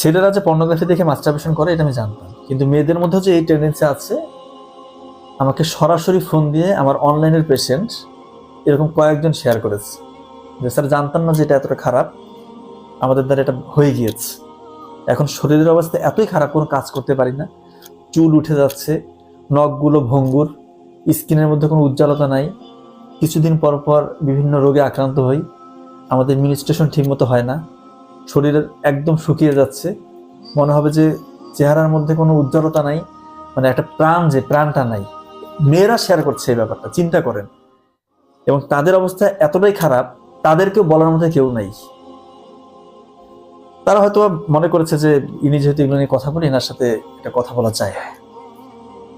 ছেলেরা যে পর্নোগ্রাফি দেখে মাস্টারবেশন করে, এটা আমি জানতাম। কিন্তু মেয়েদের মধ্যে যে এই টেন্ডেন্সি আছে, আমাকে সরাসরি ফোন দিয়ে আমার অনলাইনের পেশেন্ট এরকম কয়েকজন শেয়ার করেছে। যে, স্যার, জানতাম না যে এটা এতটা খারাপ। আমাদের দ্বারা এটা হয়ে গিয়েছে। এখন শরীরের অবস্থা এতই খারাপ, কোনো কাজ করতে পারি না। চুল উঠে যাচ্ছে, নখগুলো ভঙ্গুর, স্কিনের মধ্যে কোনো উজ্জ্বলতা নাই। কিছুদিন পর পর বিভিন্ন রোগে আক্রান্ত হই। আমাদের মিনিস্ট্রেশন ঠিকমতো হয় না। শরীরের একদম শুকিয়ে যাচ্ছে। মনে হবে যে চেহারার মধ্যে কোনো উজ্জ্বলতা নাই মানে একটা প্রাণ যে প্রাণটা নাই। মেয়েরা শেয়ার করছে এই ব্যাপারটা, চিন্তা করেন। এবং তাদের অবস্থা এতটাই খারাপ, তাদেরকেও বলার মধ্যে কেউ নাই। তারা হয়তো মনে করেছে যে ইনি যেহেতু এগুলো নিয়ে কথা বলি এনার সাথে এটা কথা বলা যায়।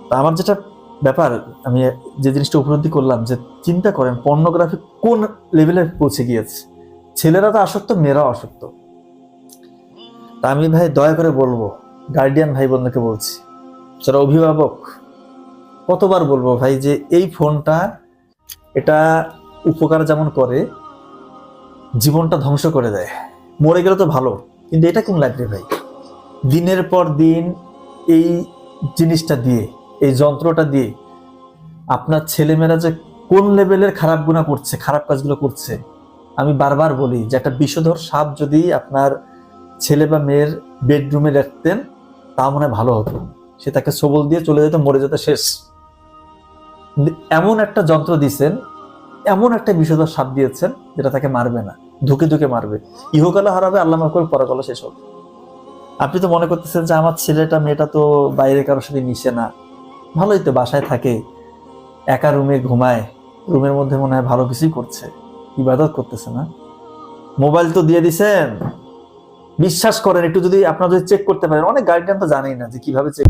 তা আমার যেটা ব্যাপার, আমি যে জিনিসটা উপলব্ধি করলাম যে চিন্তা করেন পর্নোগ্রাফি কোন লেভেলে পৌঁছে গিয়েছে? ছেলেরা তো আসক্ত, মেয়েরাও আসক্ত। তা আমি ভাই দয়া করে বলব গার্ডিয়ান ভাই বোনদেরকে বলছি, যারা অভিভাবক, কতবার বলব ভাই যে এই ফোনটা, এটা উপকার যেমন করে, জীবনটা ধ্বংস করে দেয়। মরে গেলে তো ভালো, কিন্তু এটা কোন লাগবে ভাই? দিনের পর দিন এই জিনিসটা দিয়ে, এই যন্ত্রটা দিয়ে, আপনার ছেলেমেয়েরা যে কোন লেভেলের খারাপ গুণা করছে, খারাপ কাজগুলো করছে, আমি বারবার বলি যে একটা বিষধর সাপ যদি আপনার ছেলে বা মেয়ের বেডরুমে রাখতেন, তা মনে ভালো হতো। সে তাকে সবল দিয়ে চলে যেত, মরে যেত শেষ। এমন একটা যন্ত্র দিয়েছেন এমন একটা বিষধর সাপ দিয়েছেন, যেটা তাকে মারবে না, ধুকে ধুকে মারবে। ইহকালে হারাবে, আল্লাহ করে পরকালে শেষ হবে। আপনি তো মনে করতেছেন যে আমার ছেলেটা, মেয়েটা তো বাইরে কারোর সাথে মিশে না। ভালোই তো, বাসায় থাকে, একা রুমে ঘুমায়, রুমের মধ্যে মনে হয় ভালো কিছুই করছে। ইবাদত করতেছে না। মোবাইল তো দিয়ে দিছেন বিশ্বাস করেন, একটু যদি আপনারা যদি চেক করতে পারেন, অনেক গার্ডিয়ান তো জানেই না যে কীভাবে চেক